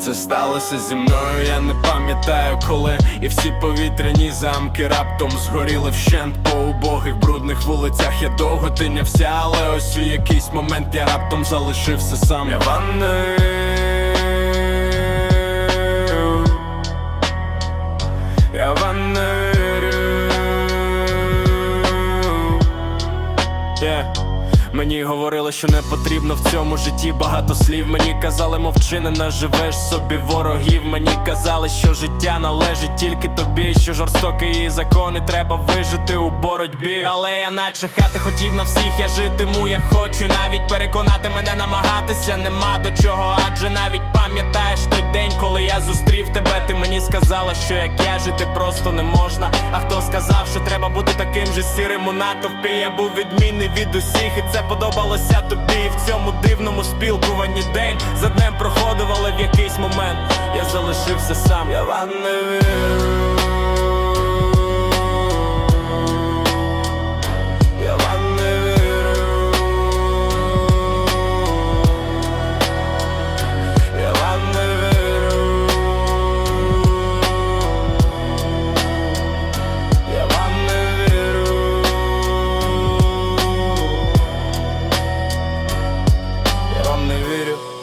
Це сталося зі мною, я не пам'ятаю коли І всі повітряні замки раптом згоріли вщент по убогих брудних вулицях. Я довго тинявся, але ось у якийсь момент я раптом залишився сам. Я ваннив Я вам yeah. Мені говорили, що не потрібно в цьому житті багато слів. Мені казали, мовчи, не наживеш собі ворогів. Мені казали, що життя належить тільки тобі, що жорстокі її закони треба вижити у боротьбі. Але я наче хати хотів на всіх, я житиму, як хочу. Навіть переконати мене намагатися нема до чого, адже навіть пам'ятаєш той день, коли я зустрів тебе. Ти мені сказала, що як я жити просто не можна. А хто сказав, що треба бути таким же сірим у натовпі? Я був відмінний від усіх, і це подобалося тобі. В цьому дивному спілкуванні день за днем проходив, але в якийсь момент я залишився сам. Я вам не вірю.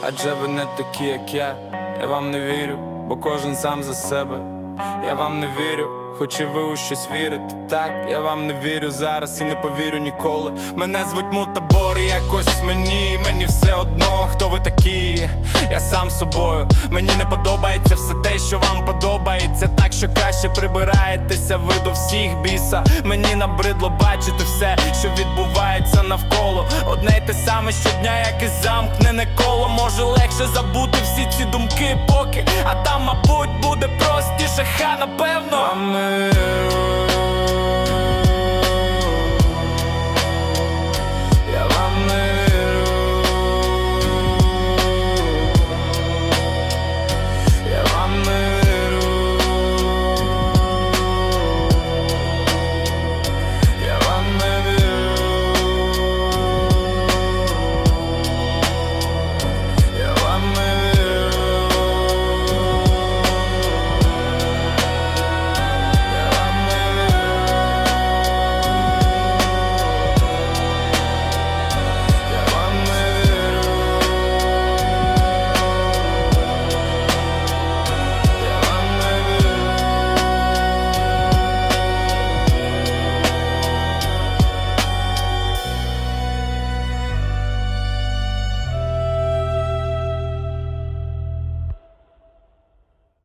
Адже ви не такі, як я. Я вам не вірю, бо кожен сам за себе. Я вам не вірю, хоч і ви у щось вірите. Так, я вам не вірю зараз і не повірю ніколи. Мене звуть мутабор, якось мені, мені все одно, хто ви такі. Я сам собою. Мені не подобається все те, що вам подобається. Так що краще прибираєтеся ви до всіх біса. Мені набридло бачити все, що відбувається навколо. Одне саме щодня, як і замкнене коло. Може легше забути всі ці думки, поки, а там, мабуть, буде простіше, ха, напевно. А вірю.